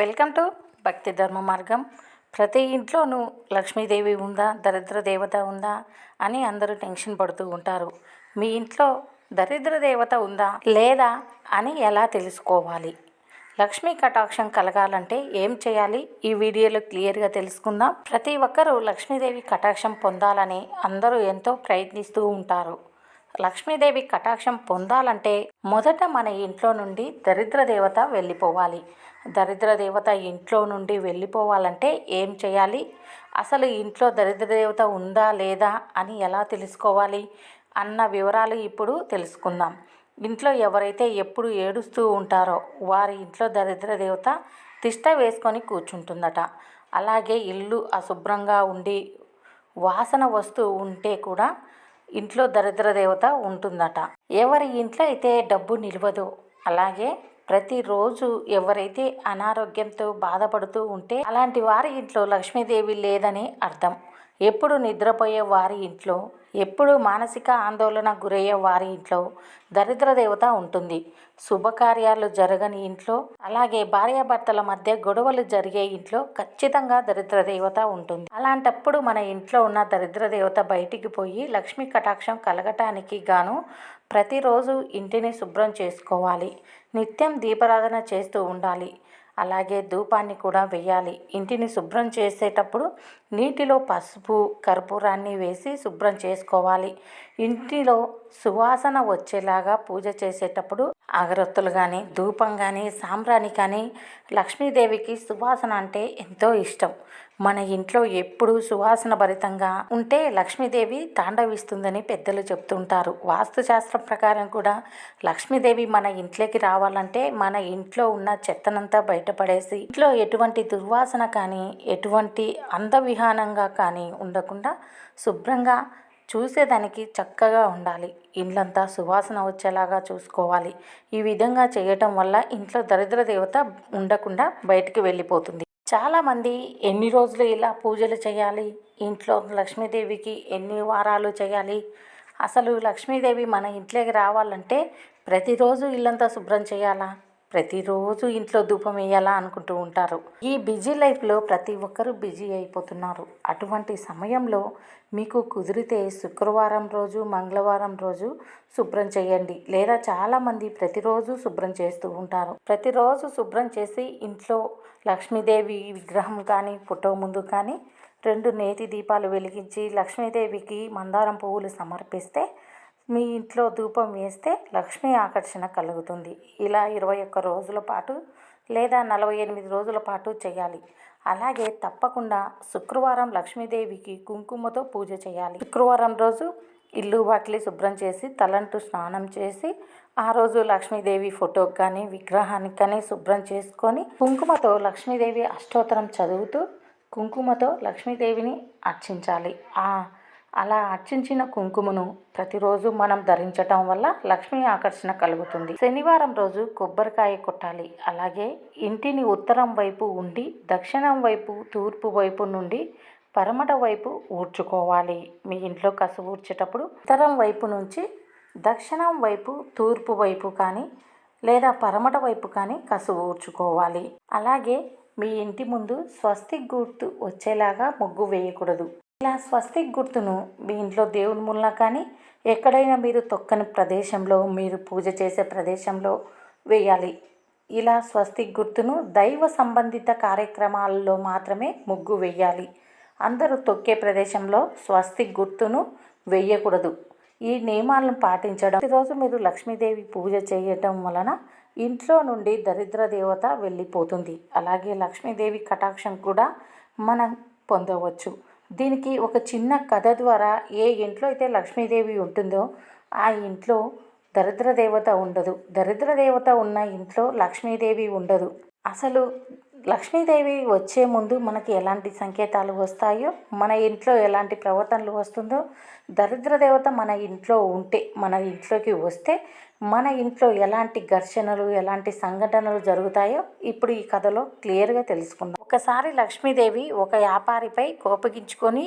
Welcome to భక్తి ధర్మ మార్గం. ప్రతి ఇంట్లోనూ లక్ష్మీదేవి ఉందా? దరిద్ర దేవత ఉందా? అని అందరూ టెన్షన్ పడుతూ ఉంటారు. మీ ఇంట్లో దరిద్ర దేవత ఉందా? లేదా? అని ఎలా తెలుసుకోవాలి? లక్ష్మీ కటాక్షం కలగాలంటే ఏం చేయాలి? ఈ వీడియోలో క్లియర్గా తెలుసుకుందాం. ప్రతి ఒక్కరూ లక్ష్మీదేవి కటాక్షం పొందాలని అందరూ ఎంతో ప్రయత్నిస్తూ ఉంటారు. లక్ష్మీదేవి కటాక్షం పొందాలంటే మొదట మన ఇంట్లో నుండి దరిద్ర దేవత వెళ్ళిపోవాలి. దరిద్ర దేవత ఇంట్లో నుండి వెళ్ళిపోవాలంటే ఏం చేయాలి? అసలు ఇంట్లో దరిద్ర దేవత ఉందా లేదా అని ఎలా తెలుసుకోవాలి? అన్న వివరాలు ఇప్పుడు తెలుసుకుందాం. ఇంట్లో ఎవరైతే ఎప్పుడు ఏడుస్తూ ఉంటారో వారి ఇంట్లో దరిద్ర దేవత తిష్ట వేసుకొని కూర్చుంటుందట. అలాగే ఇల్లు అశుభ్రంగా ఉండి వాసన వస్తూ ఉంటే కూడా ఇంట్లో దరిద్ర దేవత ఉంటుందట. ఎవరి ఇంట్లో అయితే డబ్బు నిలవదు అలాగే ప్రతిరోజు ఎవరైతే అనారోగ్యంతో బాధపడుతూ ఉంటే అలాంటి వారి ఇంట్లో లక్ష్మీదేవి లేదని అర్థం. ఎప్పుడు నిద్రపోయే వారి ఇంట్లో ఎప్పుడు మానసిక ఆందోళన గురయ్యే వారి ఇంట్లో దరిద్ర దేవత ఉంటుంది. శుభకార్యాలు జరగని ఇంట్లో అలాగే భార్యాభర్తల మధ్య గొడవలు జరిగే ఇంట్లో ఖచ్చితంగా దరిద్ర దేవత ఉంటుంది. అలాంటప్పుడు మన ఇంట్లో ఉన్న దరిద్ర దేవత బయటికి పోయి లక్ష్మీ కటాక్షం కలగటానికి గాను ప్రతిరోజు ఇంటిని శుభ్రం చేసుకోవాలి. నిత్యం దీపారాధన చేస్తూ ఉండాలి. అలాగే ధూపాన్ని కూడా వేయాలి ఇంటిని శుభ్రం చేసేటప్పుడు నీటిలో పసుపు కర్పూరాన్ని వేసి శుభ్రం చేసుకోవాలి. ఇంటిలో సువాసన వచ్చేలాగా పూజ చేసేటప్పుడు అగరొత్తులు కానీ ధూపం కానీ సాంబ్రాణి కానీ లక్ష్మీదేవికి సువాసన అంటే ఎంతో ఇష్టం. మన ఇంట్లో ఎప్పుడు సువాసన భరితంగా ఉంటే లక్ష్మీదేవి తాండవిస్తుందని పెద్దలు చెప్తుంటారు. వాస్తుశాస్త్రం ప్రకారం కూడా లక్ష్మీదేవి మన ఇంట్లోకి రావాలంటే మన ఇంట్లో ఉన్న చెత్తనంతా బయటపడేసి ఇంట్లో ఎటువంటి దుర్వాసన కానీ ఎటువంటి అందవిహానంగా కానీ ఉండకుండా శుభ్రంగా చూసేదానికి చక్కగా ఉండాలి. ఇండ్లంతా సువాసన వచ్చేలాగా చూసుకోవాలి. ఈ విధంగా చేయటం వల్ల ఇంట్లో దరిద్ర దేవత ఉండకుండా బయటికి వెళ్ళిపోతుంది. చాలామంది ఎన్ని రోజులు ఇలా పూజలు చేయాలి? ఇంట్లో లక్ష్మీదేవికి ఎన్ని వారాలు చేయాలి? అసలు లక్ష్మీదేవి మన ఇంట్లోకి రావాలంటే ప్రతిరోజు ఇల్లంతా శుభ్రం చేయాలా? ప్రతిరోజు ఇంట్లో ధూపం వేయాలా అనుకుంటూ ఉంటారు. ఈ బిజీ లైఫ్లో ప్రతి ఒక్కరూ బిజీ అయిపోతున్నారు. అటువంటి సమయంలో మీకు కుదిరితే శుక్రవారం రోజు మంగళవారం రోజు శుభ్రం చేయండి. లేదా చాలామంది ప్రతిరోజు శుభ్రం చేస్తూ ఉంటారు. ప్రతిరోజు శుభ్రం చేసి ఇంట్లో లక్ష్మీదేవి విగ్రహం కానీ ఫోటో ముందు కానీ రెండు నేతి దీపాలు వెలిగించి లక్ష్మీదేవికి మందారం పువ్వులు సమర్పిస్తే మీ ఇంట్లో ధూపం వేస్తే లక్ష్మీ ఆకర్షణ కలుగుతుంది. ఇలా ఇరవై ఒక్క రోజుల పాటు లేదా నలభై ఎనిమిది రోజుల పాటు చేయాలి. అలాగే తప్పకుండా శుక్రవారం లక్ష్మీదేవికి కుంకుమతో పూజ చేయాలి. శుక్రవారం రోజు ఇల్లు వాకిలి శుభ్రం చేసి తలంటు స్నానం చేసి ఆ రోజు లక్ష్మీదేవి ఫోటోకి కానీ విగ్రహానికి కానీ శుభ్రం చేసుకొని కుంకుమతో లక్ష్మీదేవి అష్టోత్తరం చదువుతూ కుంకుమతో లక్ష్మీదేవిని అర్చించాలి. ఆ అలా అర్చించిన కుంకుమను ప్రతిరోజు మనం ధరించటం వల్ల లక్ష్మీ ఆకర్షణ కలుగుతుంది. శనివారం రోజు కొబ్బరికాయ కొట్టాలి. అలాగే ఇంటిని ఉత్తరం వైపు ఉండి దక్షిణం వైపు తూర్పు వైపు నుండి పరమట వైపు ఊడ్చుకోవాలి. మీ ఇంట్లో కసు ఊడ్చేటప్పుడు ఉత్తరం వైపు నుంచి దక్షిణం వైపు తూర్పు వైపు కానీ లేదా పరమట వైపు కానీ కసు ఊడ్చుకోవాలి. అలాగే మీ ఇంటి ముందు స్వస్తిక్ గుర్తు వచ్చేలాగా ముగ్గు వేయకూడదు. ఇలా స్వస్తిక్ గుర్తును మీ ఇంట్లో దేవుని మూలన కానీ ఎక్కడైనా మీరు తొక్కని ప్రదేశంలో మీరు పూజ చేసే ప్రదేశంలో వేయాలి. ఇలా స్వస్తిక్ గుర్తును దైవ సంబంధిత కార్యక్రమాలలో మాత్రమే ముగ్గు వేయాలి. అందరూ తొక్కే ప్రదేశంలో స్వస్తిక్ గుర్తును వేయకూడదు. ఈ నియమాలను పాటించడం ఈరోజు మీరు లక్ష్మీదేవి పూజ చేయటం వలన ఇంట్లో నుండి దరిద్ర దేవత వెళ్ళిపోతుంది. అలాగే లక్ష్మీదేవి కటాక్షం కూడా మనం పొందవచ్చు. దీనికి ఒక చిన్న కథ ద్వారా ఏ ఇంట్లో అయితే లక్ష్మీదేవి ఉంటుందో ఆ ఇంట్లో దరిద్ర దేవత ఉండదు. దరిద్ర దేవత ఉన్న ఇంట్లో లక్ష్మీదేవి ఉండదు. అసలు లక్ష్మీదేవి వచ్చే ముందు మనకి ఎలాంటి సంకేతాలు వస్తాయో మన ఇంట్లో ఎలాంటి ప్రవర్తనలు వస్తుందో దరిద్ర దేవత మన ఇంట్లో ఉంటే మన ఇంట్లోకి వస్తే మన ఇంట్లో ఎలాంటి ఘర్షణలు ఎలాంటి సంఘటనలు జరుగుతాయో ఇప్పుడు ఈ కథలో క్లియర్గా తెలుసుకుందాం. ఒకసారి లక్ష్మీదేవి ఒక వ్యాపారిపై కోపగించుకొని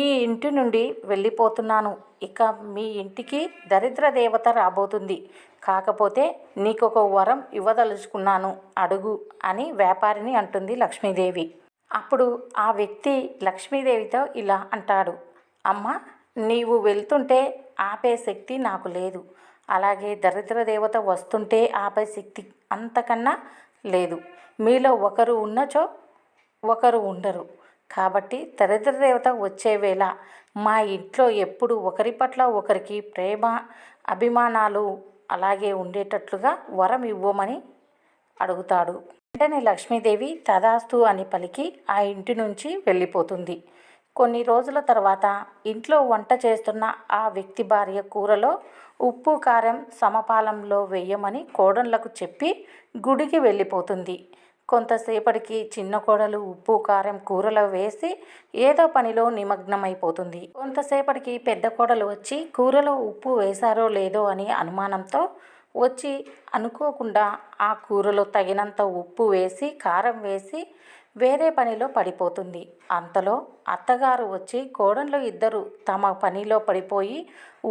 ఈ ఇంటి నుండి వెళ్ళిపోతున్నాను. ఇక మీ ఇంటికి దరిద్ర దేవత రాబోతుంది. కాకపోతే నీకు ఒక వరం ఇవ్వదలుచుకున్నాను. అడుగు అని వ్యాపారిని అంటుంది లక్ష్మీదేవి. అప్పుడు ఆ వ్యక్తి లక్ష్మీదేవితో ఇలా అంటాడు అమ్మ నీవు వెళ్తుంటే ఆపే శక్తి నాకు లేదు. అలాగే దరిద్ర దేవత వస్తుంటే ఆపే శక్తి అంతకన్నా లేదు. మీలో ఒకరు ఉన్నచో ఒకరు ఉండరు. కాబట్టి దరిద్ర దేవత వచ్చే వేళ మా ఇంట్లో ఎప్పుడు ఒకరి పట్ల ఒకరికి ప్రేమ అభిమానాలు అలాగే ఉండేటట్లుగా వరం ఇవ్వమని అడుగుతాడు. వెంటనే లక్ష్మీదేవి తదాస్తు అని పలికి ఆ ఇంటి నుంచి వెళ్ళిపోతుంది. కొన్ని రోజుల తర్వాత ఇంట్లో వంట చేస్తున్న ఆ వ్యక్తి భార్య కూరలో ఉప్పు కారం సమపాలంలో వేయమని కోడన్లకు చెప్పి గుడికి వెళ్ళిపోతుంది. కొంతసేపటికి చిన్న కోడలు ఉప్పు కారం కూరలో వేసి ఏదో పనిలో నిమగ్నమైపోతుంది. కొంతసేపటికి పెద్ద కోడలు వచ్చి కూరలో ఉప్పు వేశారో లేదో అని అనుమానంతో వచ్చి అనుకోకుండా ఆ కూరలో తగినంత ఉప్పు వేసి కారం వేసి వేరే పనిలో పడిపోతుంది. అంతలో అత్తగారు వచ్చి కోడళ్ళు ఇద్దరు తమ పనిలో పడిపోయి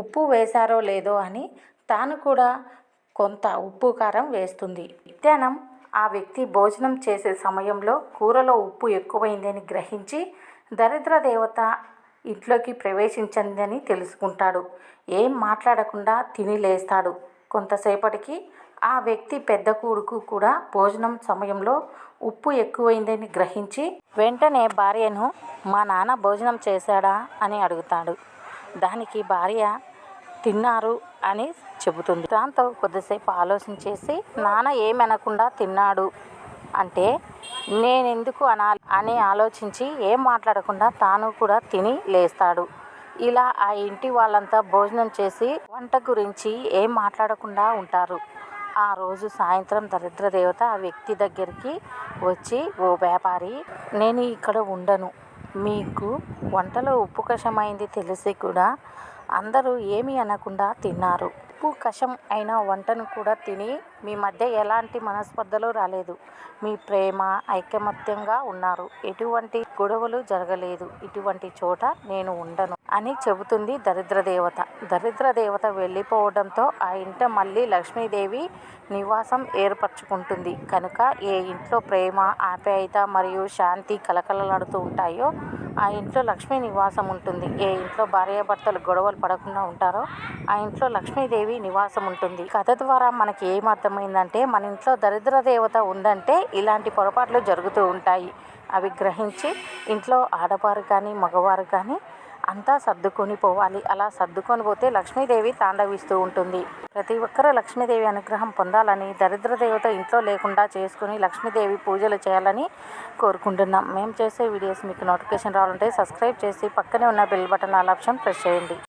ఉప్పు వేశారో లేదో అని తాను కూడా కొంత ఉప్పు కారం వేస్తుంది. మధ్యాహ్నం ఆ వ్యక్తి భోజనం చేసే సమయంలో కూరలో ఉప్పు ఎక్కువైందని గ్రహించి దరిద్ర దేవత ఇంట్లోకి ప్రవేశించిందని తెలుసుకుంటాడు. ఏం మాట్లాడకుండా తిని లేస్తాడు. కొంతసేపటికి ఆ వ్యక్తి పెద్ద కొడుకు కూడా భోజనం సమయంలో ఉప్పు ఎక్కువైందని గ్రహించి వెంటనే భార్యను మా నాన్న భోజనం చేశాడా? అని అడుగుతాడు. దానికి భార్య తిన్నారు అని చెబుతుంది. దాంతో కొద్దిసేపు ఆలోచించేసి నాన్న ఏమనకుండా తిన్నాడు అంటే నేనెందుకు అనాలి? అని ఆలోచించి ఏం మాట్లాడకుండా తాను కూడా తిని లేస్తాడు. ఇలా ఆ ఇంటి వాళ్ళంతా భోజనం చేసి వంట గురించి ఏం మాట్లాడకుండా ఉంటారు. ఆ రోజు సాయంత్రం దరిద్ర దేవత ఆ వ్యక్తి దగ్గరికి వచ్చి ఓ వ్యాపారి నేను ఇక్కడ ఉండను. మీకు వంటలో ఉప్పు కషమైంది తెలిసి కూడా అందరూ ఏమీ అనకుండా తిన్నారు. ఉప్పు కషం అయిన వంటను కూడా తిని మీ మధ్య ఎలాంటి మనస్పర్ధలు రాలేదు. మీ ప్రేమ ఐకమత్యంగా ఉన్నారు. ఎటువంటి గొడవలు జరగలేదు. ఇటువంటి చోట నేను ఉండను. అని చెబుతుంది దరిద్ర దేవత దరిద్ర దేవత వెళ్ళిపోవడంతో ఆ ఇంట మళ్ళీ లక్ష్మీదేవి నివాసం ఏర్పరచుకుంటుంది. కనుక ఏ ఇంట్లో ప్రేమ ఆప్యాయత మరియు శాంతి కలకలలాడుతూ ఉంటాయో ఆ ఇంట్లో లక్ష్మీ నివాసం ఉంటుంది. ఏ ఇంట్లో భార్యాభర్తలు గొడవలు పడకుండా ఉంటారో ఆ ఇంట్లో లక్ష్మీదేవి నివాసం ఉంటుంది. కథ ద్వారా మనకి ఏం అర్థమైందంటే మన ఇంట్లో దరిద్ర దేవత ఉందంటే ఇలాంటి పొరపాట్లు జరుగుతూ ఉంటాయి. అవి గ్రహించి ఇంట్లో ఆడవారు కానీ మగవారు కానీ అంతా సర్దుకొని పోవాలి. అలా సర్దుకొని పోతే లక్ష్మీదేవి తాండవిస్తూ ఉంటుంది. ప్రతి ఒక్కరూ లక్ష్మీదేవి అనుగ్రహం పొందాలని దరిద్ర దేవత ఇంట్లో లేకుండా చేసుకుని లక్ష్మీదేవి పూజలు చేయాలని కోరుకుంటున్నాం. మేము చేసే వీడియోస్ మీకు నోటిఫికేషన్ రావాలంటే సబ్స్క్రైబ్ చేసి పక్కనే ఉన్న bell button all option press చేయండి.